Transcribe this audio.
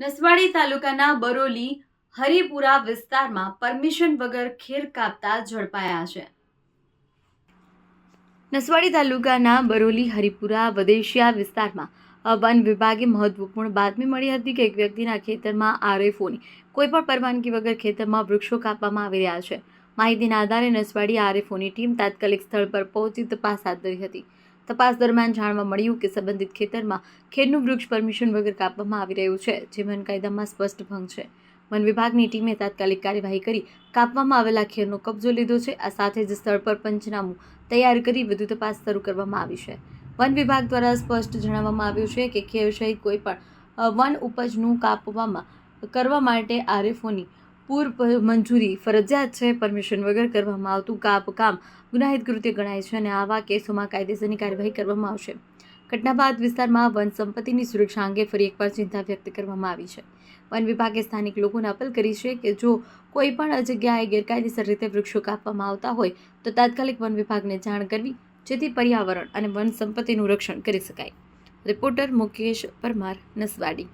નસવાડી તાલુકાના બરોલી, હરિપુરા વિસ્તારમાં પરમિશન વગર ખેર કાપતા ઝડપાયા છે. નસવાડી તાલુકાના બરોલી, હરિપુરા, વદેશિયા વિસ્તારમાં વન વિભાગે મહત્વપૂર્ણ બાતમી મળી હતી કે એક વ્યક્તિના ખેતરમાં આરએફઓની કોઈપણ પરવાનગી વગર ખેતરમાં વૃક્ષો કાપવામાં આવી રહ્યા છે. માહિતીના આધારે નસવાડી આરએફઓની ટીમ તાત્કાલિક સ્થળ પર પહોંચી તપાસ હાથ ધરી હતી. તપાસ દરમિયાન જાણવા મળ્યું કે સંબંધિત ખેતરમાં ખેડનું વૃક્ષ પરમિશન વગર કાપવામાં આવી રહ્યું છે, જે વન કાયદામાં સ્પષ્ટ ભંગ છે. વન વિભાગની ટીમે તાત્કાલિક કાર્યવાહી કરી કાપવામાં આવેલા ખેરનો કબજો લીધો છે. આ સાથે જ સ્થળ પર પંચનામું તૈયાર કરી વધુ તપાસ શરૂ કરવામાં આવી છે. વન વિભાગ દ્વારા સ્પષ્ટ જણાવવામાં આવ્યું છે કે ખેર સહિત કોઈપણ વન ઉપજનું કાપવામાં, કરવા માટે આરએફઓની પૂર્વ મંજૂરી, ફરજિયાત છે, પરમિશન વગર કરવામાં આવતું કાપ કામ ગુનાહિત કૃત્ય ગણાય છે અને આવા કેસોમાં કાયદેસરની કાર્યવાહી કરવામાં આવશે. ઘટના વિસ્તારમાં વન સંપત્તિની સુરક્ષા અંગે ફરી એકવાર ચિંતા વ્યક્ત કરવામાં આવી છે. વન વિભાગે સ્થાનિક લોકોને અપીલ કરી છે કે જો કોઈ પણ જગ્યાએ ગેરકાયદેસર રીતે વૃક્ષો કાપવામાં આવતા હોય, તો તાત્કાલિક વન વિભાગને જાણ કરવી, જેથી પર્યાવરણ અને વન સંપત્તિનું રક્ષણ કરી શકાય. રિપોર્ટર મુકેશ પરમાર, નસવાડી.